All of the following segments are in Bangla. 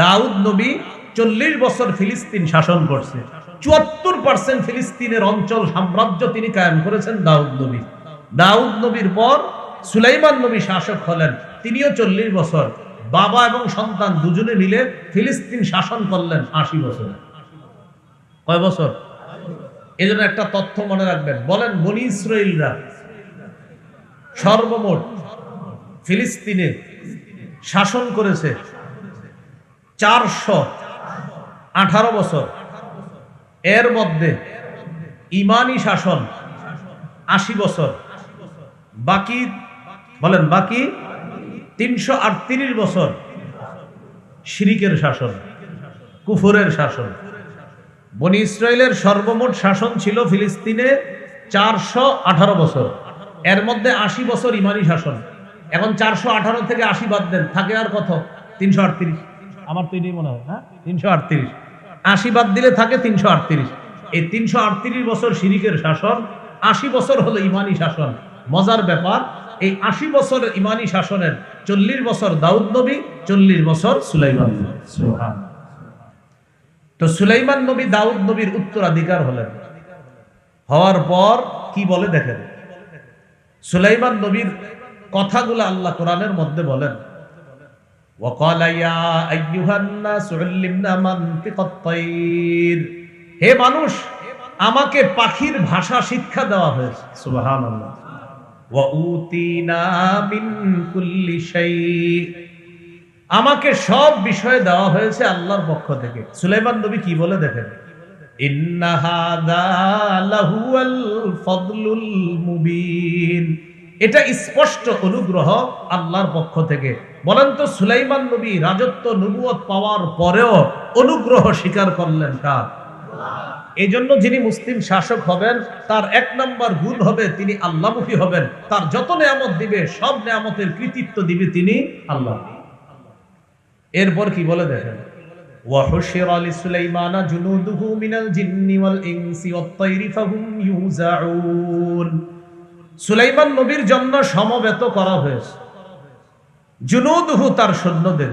দাউদ নবী চল্লিশ বছর ফিলিস্তিন শাসন করছে। চুয়াত্তর পার্সেন্ট ফিলিস্তিনের অঞ্চল সাম্রাজ্য তিনি কায়েম করেছেন দাউদ নবী। দাউদ নবীর পর সুলাইমান নবী শাসক হলেন, তিনিও চল্লিশ বছর। বাবা এবং সন্তান দুজনে মিলে ফিলিস্তিন শাসন করলেন আশি বছর। কয় বছর? এই একটা তথ্য মনে রাখবেন। বলেন, বনি ইসরায়েলরা সর্বমোট ফিলিস্তিনে শাসন করেছে চারশো আঠারো বছর। এর মধ্যে ইমানি শাসন আশি বছর। বাকি বলেন, বাকি তিনশো আটত্রিশ বছর শিরিকের শাসন, কুফুরের শাসন। বনি ইসরায়েলের সর্বমোট শাসন ছিল ফিলিস্তিনে চারশো আঠারো বছর। এর মধ্যে আশি বছর ইমানি শাসন। এখন চারশো আঠারো থেকে আশি বাদ দেন, থাকে আর কত? তিনশো আটত্রিশ। আমার তো এটাই মনে হয় হ্যাঁ? তিনশো আটত্রিশ। আশি বাদ দিলে থাকে তিনশো আটত্রিশ। এই তিনশো আটত্রিশ বছর শিরিকের শাসন, আশি বছর হলো ইমানি শাসন। মজার ব্যাপার, এই আশি বছর ইমানি শাসনের চল্লিশ বছর দাউদ নবী, চল্লিশ বছর সুলাইমান তো সুলাইমান নবী দাউদ নবীর উত্তরাধিকার হলেন। হওয়ার পর কি বলে দেখেন? সুলাইমান নবীর কথাগুলো আল্লাহ কোরআনের মধ্যে বলেন। وقال يا أيها الناس علمنا منطق الطير হে মানুষ আমাকে পাখির ভাষা শিক্ষা দেওয়া হয়েছে সুবহানাল্লাহ وأوتينا من كل شيء আমাকে সব বিষয় দেওয়া হয়েছে আল্লাহর পক্ষ থেকে সুলাইমান নবী কি বলে দেখেন ইন্না হাদা লাহুয়াল ফদলুল মুবিন এটা স্পষ্ট অনুগ্রহ আল্লাহর পক্ষ থেকে বলেন তো সুলাইমান নবী রাজত্ব নবুয়ত পাওয়ার পরেও অনুগ্রহ স্বীকার করলেন কার এই জন্য যিনি মুসলিম শাসক হবেন তার এক নম্বর গুণ হবে তিনি আল্লাহমুখী হবেন তার যত নেয়ামত দিবে সব নেয়ামতের কৃতিত্ব দিবে তিনি আল্লাহ এরপর কি বলে দেখেন وحشر لسليمان جنوده من الجن والإنس والطير فهم يوزعون সুলাইমান নবীর জন্য সমবেত করা হয়েছে। জুনুদহু তার সৈন্যদের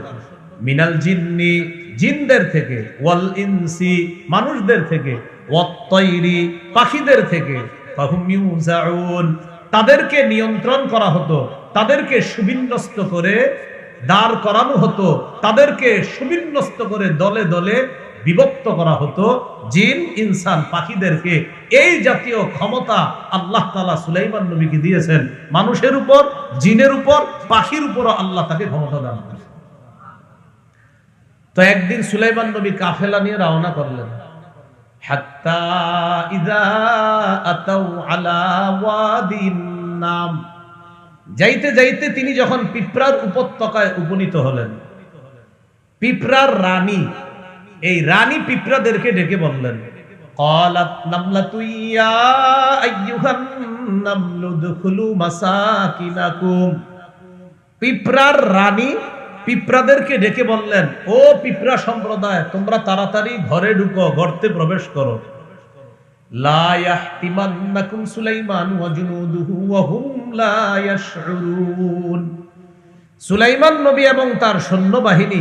মিনাল জিন্নি জিনদের থেকে, ওয়াল ইনসি মানুষদের থেকে ওয়াত্তৈরি পাখিদের থেকে তাদেরকে নিয়ন্ত্রণ করা হতো, তাদেরকে সুবিন্যস্ত করে দাঁড় করানো হতো, তাদেরকে সুবিন্যস্ত করে দলে দলে বিভক্ত করা হতো, জিন, ইনসান, পাখিদেরকে। এই জাতীয় ক্ষমতা আল্লাহ তালা সুলাইমান নবীকে দিয়েছেন। মানুষের উপর, জিনের উপর, পাখির উপরও আল্লাহ তাকে ক্ষমতা দান করেন তো একদিন সুলাইমান নবী কাফেলা নিয়ে রওনা করলেন। নাম। যাইতে যাইতে তিনি যখন পিঁপড়ার উপত্যকায় উপনীত হলেন, পিঁপড়ার রানী এই রানী পিঁপড়াদেরকে ডেকে বললেন قالت نملة يا أيها النمل ادخلوا مساكنكم পিঁপড়ার রানী পিঁপড়াদেরকে ডেকে বললেন ও পিঁপড়া সম্প্রদায় তোমরা তাড়াতাড়ি ঘরে ঢুকো গর্তে প্রবেশ করো লা ইয়াহতিমান্নাকুম সুলাইমান ওয়া জুনুদুহু ওয়া হুম লা ইয়াশউরুন সুলাইমান নবী এবং তার সৈন্যবাহিনী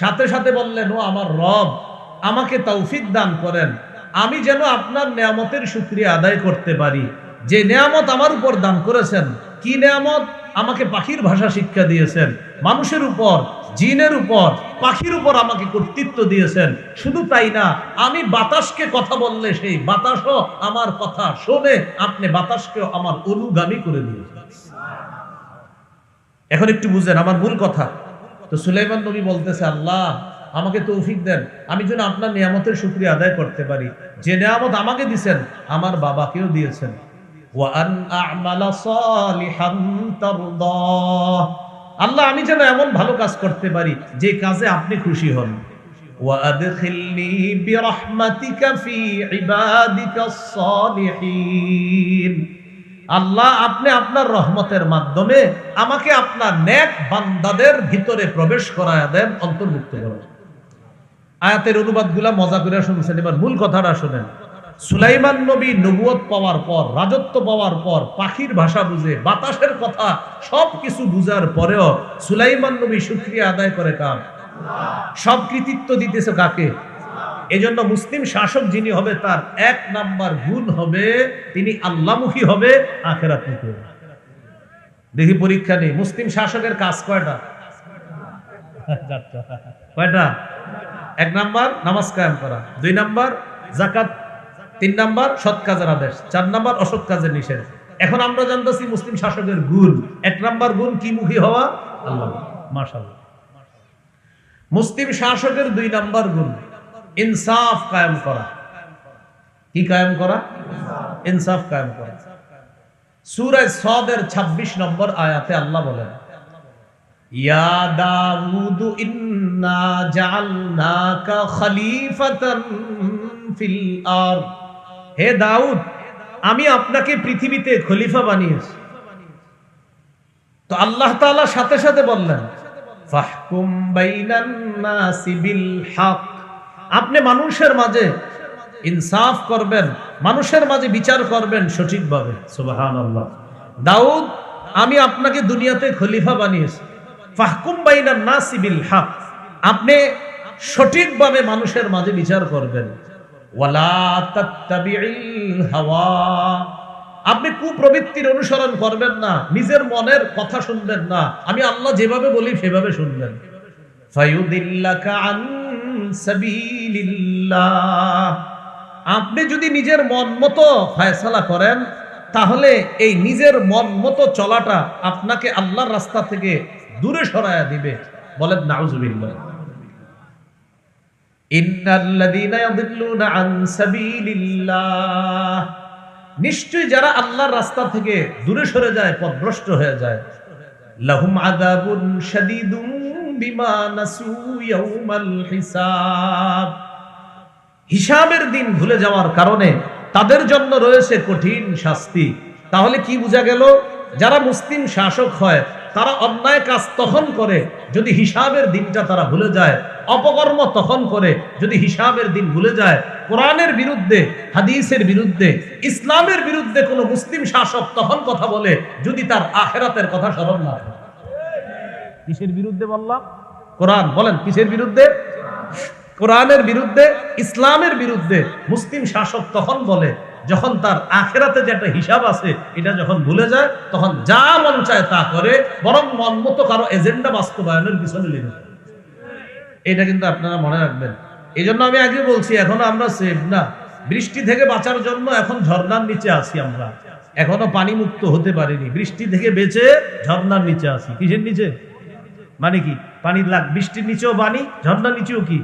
সাথে সাথে বললেন, ও আমার রব, আমাকে তৌফিক দান করেন। আমি যেন আপনার নিয়ামতের শুকরিয়া আদায় করতে পারি। যে নিয়ামত আমার উপর দান করেছেন, কি নিয়ামত? আমাকে পাখির ভাষা শিক্ষা দিয়েছেন। মানুষের উপর, জিনের উপর, পাখির উপর আমাকে কর্তৃত্ব দিয়েছেন। শুধু তাই না, আমি বাতাসকে কথা বললে সেই বাতাসও আমার কথা শোনে আপনি বাতাসকে আমার অনুগামী করে দিয়েছেন। এখন একটু বুঝেন, আমার মূল কথা তো সুলাইমান নবী বলতেছে আল্লাহ আমাকে তৌফিক দেন আমি যেন আপনার নিয়ামতের শুক্রিয়া আদায় করতে পারি যে নিয়ামত আমাকে দিছেন আমার বাবাকেও দিয়েছেন وأن أعمل صالحا ترضاه আল্লাহ আমি যেন এমন ভালো কাজ করতে পারি যে কাজে আপনি খুশি হন وأدخلني برحمتك في عبادك الصالحين আল্লাহ আপনি আপনার রহমতের মাধ্যমে আমাকে আপনার নেক বান্দাদের ভিতরে প্রবেশ করায় দেন, অন্তর্ভুক্ত করেন আয়াতের অনুবাদগুলা মজা করে শুনছেন, এবার মূল কথাটা শুনেন। সুলাইমান নবী নবুয়ত পাওয়ার পর, রাজত্ব পাওয়ার পর, পাখির ভাষা বুঝে, বাতাসের কথা সব কিছু বুঝার পরেও সুলাইমান নবী শুক্রিয়া আদায় করে কার? সব কৃতিত্ব দিতেছে কাকে? এজন্য মুসলিম শাসক যিনি হবে, তার এক নাম্বার গুণ হবে, তিনি আল্লাহমুখী হবে, আখেরাতমুখী হবে। দেখি পরীক্ষা নেই। মুসলিম শাসকের কাজ কয়টা? কয়টা? এক নাম্বার, নামাজ কায়েম করা। দুই নাম্বার জাকাত তিন নাম্বার, সৎ কাজের আদেশ। চার নাম্বার, অসৎ কাজের নিষেধ। এখন আমরা জানতেছি মুসলিম শাসকের গুণ। এক নাম্বার গুণ কি মুখী হওয়া? আল্লাহ। মাশাআল্লাহ। মুসলিম শাসকের দুই নাম্বার গুণ। ইনসাফ কায়েম করা। কি কায়েম করা? ইনসাফ কায়েম করা। সূরা সদের 26 নম্বর আয়াতে আল্লাহ বলেন, ইয়া দাউদ, ইন্না জাআলনাকা খলিফাতান ফিল আরদ। হে দাউদ, আমি আপনাকে পৃথিবীতে খলিফা বানিয়েছি। তো আল্লাহ তাআলা সাথে সাথে বললেন, ফাহকুম বাইনান নাসি বিল হক। আপনি মানুষের মাঝে ইনসাফ করবেন, মানুষের মাঝে বিচার করবেন সঠিকভাবে। সুবহানাল্লাহ। দাউদ, আমি আপনাকে দুনিয়াতে খলিফা বানিয়েছি। ফাহকুম বাইনান নাসি বিল হক। আপনি সঠিকভাবে মানুষের মাঝে বিচার করবেন। হাওয়া। আপনি কুপ্রবৃত্তির অনুসরণ করবেন না, নিজের মনের কথা শুনবেন না। আমি আল্লাহ যেভাবে বলি সেভাবে শুনবেন। ফায়ুদিল্লাকা আন আপনি যদি নিজের মন মতো ফয়সালা করেন, তাহলে এই নিজের মন মতো চলাটা আপনাকে আল্লাহর রাস্তা থেকে দূরে সরায়া দিবে। বলেন, নাউজুবিল্লাহ। সাবিলিল্লাহ। নিশ্চয়ই যারা আল্লাহর রাস্তা থেকে দূরে সরে যায়, পথভ্রষ্ট হয়ে যায়। বিমা নাসু ইয়াউমাল হিসাব। হিসাবের দিন ভুলে যাওয়ার কারণে তাদের জন্য রয়েছে কঠিন শাস্তি। তাহলে কি বোঝা গেল? যারা মুসলিম শাসক হয়, তারা অন্যায় কাজ তখন করে যদি হিসাবের দিনটা তারা ভুলে যায়, অপকর্ম তখন করে যদি হিসাবের দিন ভুলে যায়। কোরআনের বিরুদ্ধে, হাদিসের বিরুদ্ধে, ইসলামের বিরুদ্ধে কোনো মুসলিম শাসক তখন কথা বলে যদি তার আখেরাতের কথা স্মরণ না হয় কিসের বিরুদ্ধে বললাম? কোরআন। বলেন, কিসের বিরুদ্ধে? কোরআনের বিরুদ্ধে, ইসলামের বিরুদ্ধে মুসলিম শাসক তখন বলে, যখন তার আখেরাতে যে একটা হিসাব আছে, এটা যখন ভুলে যায়, তখন যা মন চায় তা করে, বরং মন মতো কারও এজেন্ডা বাস্তবায়নের পিছনে লেগে। এটা কিন্তু আপনারা মনে রাখবেন। এই জন্য আমি আগে বলছি, এখনও আমরা সেফ না। বৃষ্টি থেকে বাঁচার জন্য এখন ঝর্ণার নিচে আছি আমরা। এখনও পানি মুক্ত হতে পারিনি। বৃষ্টি থেকে বেঁচে ঝর্ণার নিচে আছি। কিসের নিচে? মানে কি? পানি লাগ বৃষ্টির নিচেও পানি ঝর্ণার নিচেও কি?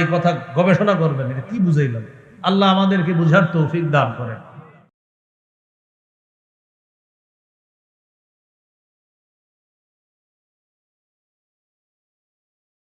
এই কথা গবেষণা করবেন, এটা কি বুঝাইলাম? আল্লাহ আমাদেরকে বুঝার তৌফিক দান করেন।